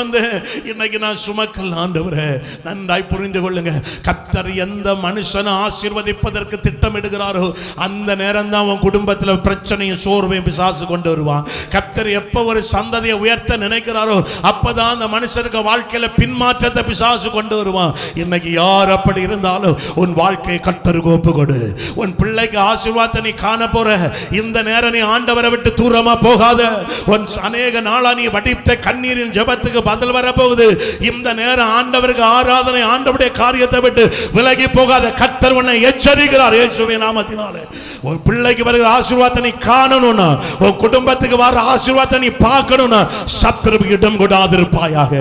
வந்து இன்னைக்கு நான் சுமக்கல் ஆண்டவரே நன்றாய் புரிந்து கொள்ளுங்க. கத்தர் எந்த மனுஷனை ஆசீர்வதிப்பதற்கு திட்டமிடுகிறாரோ அந்த நேரம் தான் அவன் குடும்பத்தில் பிரச்சனையும் சோர்வையும் பிசாசு கொண்டு வருவான். கத்தர் எப்போ ஒரு சந்ததியை உயர்த்த நினைக்கிறாரோ அப்பதான் அந்த மனுஷனுக்கு வாழ்க்கையில பின்மாற்றத்தை பிசாசு கொண்டு வருவான். இன்னைக்கு யார் அப்படி இருந்தாலும் உன் வாழ்க்கையை கத்தருக்கு ஒப்பு கொடு உன் பிள்ளைக்கு ஆசீர்வாதத்தை நீ காண போற. இந்த நேரம் நீ ஆண்டவரை விட்டு தூரமா போகாத. உன் அநேக நாளா நீ வடித்த கண்ணீரின் ஜெபத்துக்கு பதில் வரப்போகுது. இந்த நேரம் ஆண்டவருக்கு ஆராதனை ஆண்டவருடைய காரியத்தை விட்டு விலகி போகாத கத்தர் உன்னை எச்சரிக்கிறார் இயேசுவே நாமத்தினால. உன் பிள்ளைக்கு வருகிற ஆசீர்வாதத்தை நீ காணணும்னா உன் குடும்பத்துக்கு வர ஆசீர்வாதத்தை நீ பார்க்கணும்னா சத்துருவுக்கு இடம் கொடாதிருப்பாயாக.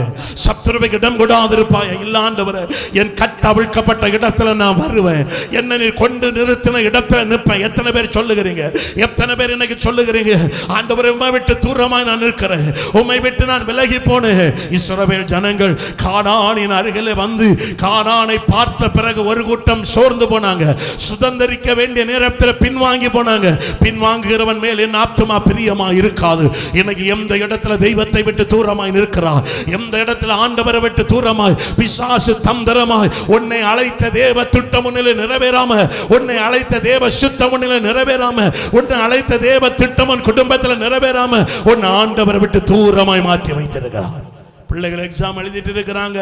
சத்துருவுக்கு இடம் கொடாதிருப்பாயா? இல்ல ஆண்டவரே என் கட்ட அவிழ்க்கப்பட்ட இடத்துல நான் வருவேன். என்ன நீ கொண்டு நிறுத்தின இடத்துல நிற்பேன். எத்தனை பேர் சொல்லுகிறீங்க? எத்தனை பேர் இன்னைக்கு சொல்லுகிறீங்க? ஆண்டவரை உண்மை விட்டு தூரமாய் நான் நிற்கிறேன். உண்மை விட்டு நான் விலகி போனேன். இஸ்ரவேல் ஜனங்கள் கானானின் அருகிலே வந்து கானானை பார்த்த பிறகு ஒரு கூட்டம் சோர்ந்து போனாங்க. சுதந்திரிக்க வேண்டிய நேரத்தில் பின்வாங்கி போனாங்க. பின்வாங்குகிறவன் மேல் என் ஆத்மா பிரியமா இருக்காது. இன்னைக்கு எந்த இடத்துல தெய்வத்தை விட்டு தூரமாய் நிற்கிறார் எந்த இடத்துல ஆண்டவரை விட்டு தூரமாய்? பிசாசு தந்திரமாய். உன்னை அழைத்த தேவ திட்டம் முன்னிலை நிறைவேறாம உன்னை அழைத்த தேவ சுத்தம் முன்னிலை நிறைவேறாம உன்னை அழைத்த தேவ திட்டம் குடும்பத்தில் நிறைவேறாம உன் ஆண்டவரை விட்டு தூரமாய் மாற்றி வைத்திருக்கிறார். பிள்ளைகள் எக்ஸாம் எழுதிட்டு இருக்கிறாங்க.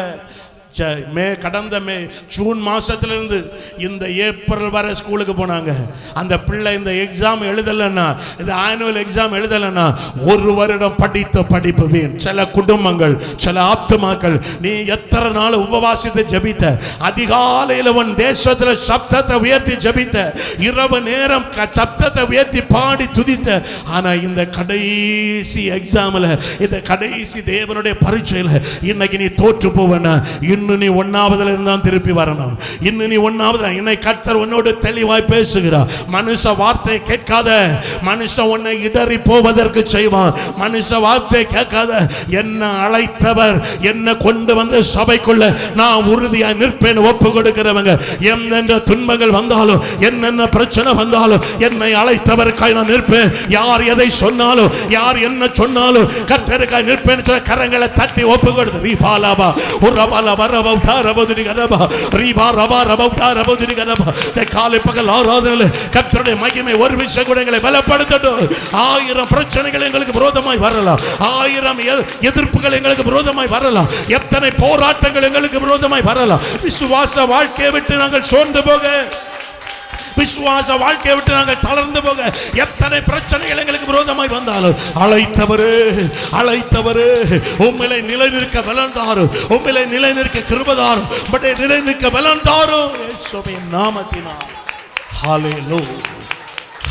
மே கடந்த மே ஜூன் மாதத்துலேருந்து இந்த ஏப்ரல் வரை ஸ்கூலுக்கு போனாங்க. அந்த பிள்ளை இந்த எக்ஸாம் எழுதலைன்னா இந்த ஆனுவல் எக்ஸாம் எழுதலைன்னா ஒரு வருடம் படித்த படிப்பு வீண். சில குடும்பங்கள் சில ஆத்துமாக்கள் நீ எத்தனை நாள் உபவாசித்து ஜெபித்த? அதிகாலையில் உன் தேசத்துல சப்தத்தை உயர்த்தி ஜெபித்த. இரவு நேரம் சப்தத்தை உயர்த்தி பாடி துதித்த. ஆனா இந்த கடைசி எக்ஸாமில் இந்த கடைசி தேவனுடைய பரீட்சையில் இன்னைக்கு நீ தோற்று போவேன்னா இன்னும் நீ ஒன்னாவதுல இருந்தான் திருப்பி வரணும். இன்னும் நீ ஒன்னாவதுல என்னை கத்தர் உன்னோடு தெளிவாய் பேசுகிறார். மனுஷ வார்த்தை கேட்காத மனுஷ உன்னை இடறி போவதற்கு செய்வான். மனுஷ வார்த்தை கேட்காத என்ன அழைத்தவர் என்ன கொண்டு வந்து சபைக்குள்ள நான் உறுதியாக நிற்பேன் ஒப்பு கொடுக்கிறவங்க. எந்தெந்த துன்பங்கள் வந்தாலும் என்னென்ன பிரச்சனை வந்தாலும் என்னை அழைத்தவருக்காய் நான் நிற்பேன். யார் எதை சொன்னாலும் யார் என்ன சொன்னாலும் கர்த்தருக்காய் நிற்பேன். சொல்ல கரங்களை தட்டி ஒப்பு கொடுத்து ரீபாலாபா உரபாலாபா காலை பகல் ஆராதனையில் கர்த்தருடைய மகிமை ஒரு விஷயம் கூட எங்களை பலப்படுத்தட்டும். ஆயிரம் பிரச்சனைகள் எங்களுக்கு விரோதமாய் வரலாம். ஆயிரம் எதிர்ப்புகள் எங்களுக்கு விரோதமாய் வரலாம். எத்தனை போராட்டங்கள் எங்களுக்கு விரோதமாய் வரலாம். விசுவாச வாழ்க்கையை விட்டு நாங்கள் சோர்ந்து போக. விசுவாச வாழ்க்கையை விட்டு நாங்கள் தளர்ந்து போக எத்தனை பிரச்சனைகள் எங்களுக்கு விரோதமாய் வந்தாலும் அழைத்தவரு அழைத்தவரு உண்மையில நிலை நிற்க வளர்ந்தாரு உண்மையில நிலை நிற்க கிருபதாரும் பட்டே நிலை நிற்க லோ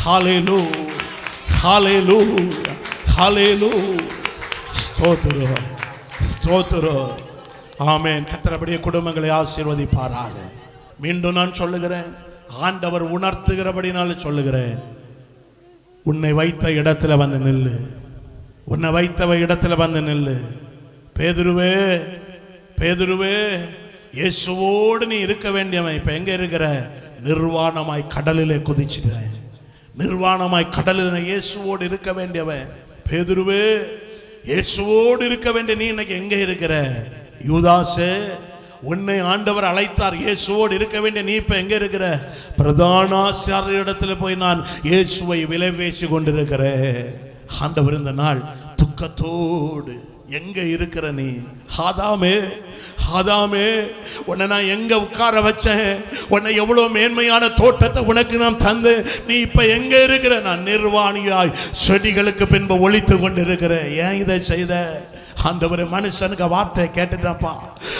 ஹாலே லோ ஹாலே லோ ஹாலே லோ ஸ்தோத்திரம் ஸ்தோத்திரம். ஆமேன். கத்தரபடிய குடும்பங்களை ஆசீர்வதிப்பாராக. மீண்டும் நான் சொல்லுகிறேன். ஆண்டவர் உணர்த்துகிறபடினால சொல்லுகிறேன். உன்னை வைத்த இடத்துல வந்து நில்லு. உன்னை வைத்தவ இடத்துல வந்து நில்லு. பேதுருவே பேதுருவே இயேசுவோடு நீ இருக்க வேண்டியவன். இப்ப எங்கே இருக்கிற? நிர்வாணமாய் கடலிலே குதிச்சிட்டேன். நிர்வாணமாய் கடலில் இயேசுவோடு இருக்க வேண்டியவன். பேதுருவே இயேசுவோடு இருக்க வேண்டிய நீ இன்னைக்கு எங்கே இருக்கிற? யூதாசே உன்னை ஆண்டவர் அழைத்தார். இயேசுவோடு இருக்க வேண்டிய நீ இப்ப எங்க இருக்கிற? பிரதான இடத்துல போய் நான் இயேசுவை விலை பேசி கொண்டிருக்கிறேன். ஆண்டவர் இந்த நாள் துக்கத்தோடு எங்க இருக்கிற நீ? ஹாதாமே ஹாதாமே உன்னை நான் எங்க உட்கார வச்சேன்? உன்னை எவ்வளவு மேன்மையான தோட்டத்தை உனக்கு நான் தந்து நீ இப்ப எங்க இருக்கிற? நான் நிர்வாணியாய் செடிகளுக்கு பின்பு ஒழித்து கொண்டு இருக்கிறேன் ஏன் இதை செய்த? அந்த ஒரு மனுஷனுக்கு வார்த்தையை கேட்டுட்டப்பா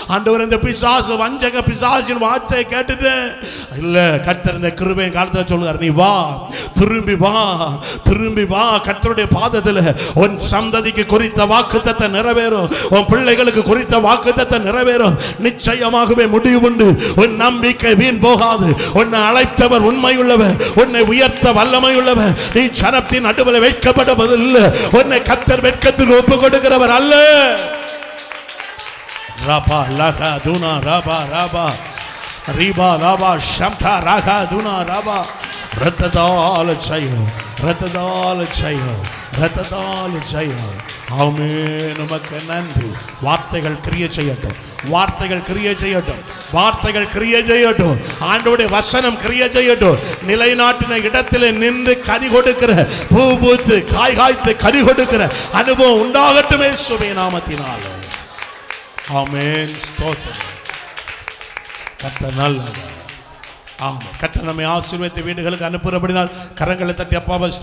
ஆண்டவர் இந்த பிசாசு வஞ்சக பிசாசின் வார்த்தையை கேட்டுட்டு இல்ல கர்த்தர் இந்த கிருபையின் காலத்துல சொல்லுவார் நீ வா திரும்பி வா திரும்பி வா கர்த்தருடைய பாதத்தில் உன் சந்ததிக்கு குறித்த வாக்குத்தத்தை நிறைவேறும் உன் பிள்ளைகளுக்கு குறித்த வாக்குத்தத்தை நிறைவேறும். நிச்சயமாகவே முடிவு உண்டு. உன் நம்பிக்கை வீண் போகாது. உன்னை அழைத்தவர் உண்மையுள்ளவர். உன்னை உயர்த்த வல்லமையுள்ளவர். நீ சனத்தின் நடுவில் வைக்கப்படுவதில்லை. உன்னை கத்தர் வெட்கத்தில் ஒப்பு கொடுக்கிறவர் அல்ல. ரபா லகா தூனா ரபா ரபா ரீபா ரபா ஷம்தா ராகா தூனா ரபா ரத்ததால் செய்யும் ரத்ததால் ஜெயம் ரத்ததால் ஜெயம் ஆமே நமக்கு நன்றி. வார்த்தைகள் கிரிய செய்யட்டும். வார்த்தைகள் கிரிய செய்யட்டும். வார்த்தைகள் கிரிய செய்யட்டும். ஆண்டோடைய வசனம் கிரிய செய்யட்டும். நிலைநாட்டின இடத்துல நின்று கனி கொடுக்கிற பூ பூத்து காய் காய்த்து கனி கொடுக்கிற அனுபவம் உண்டாகட்டுமே சுபே நாமத்தினால. ஆமேன். ஸ்தோத்திரம். கத்த நல்லவர். ஆமாம் கர்த்தர் நம்மை ஆசீர்வதித்த வீடுகளுக்கு அனுப்புகிறபடினால் கரங்களை தட்டி அப்பாவை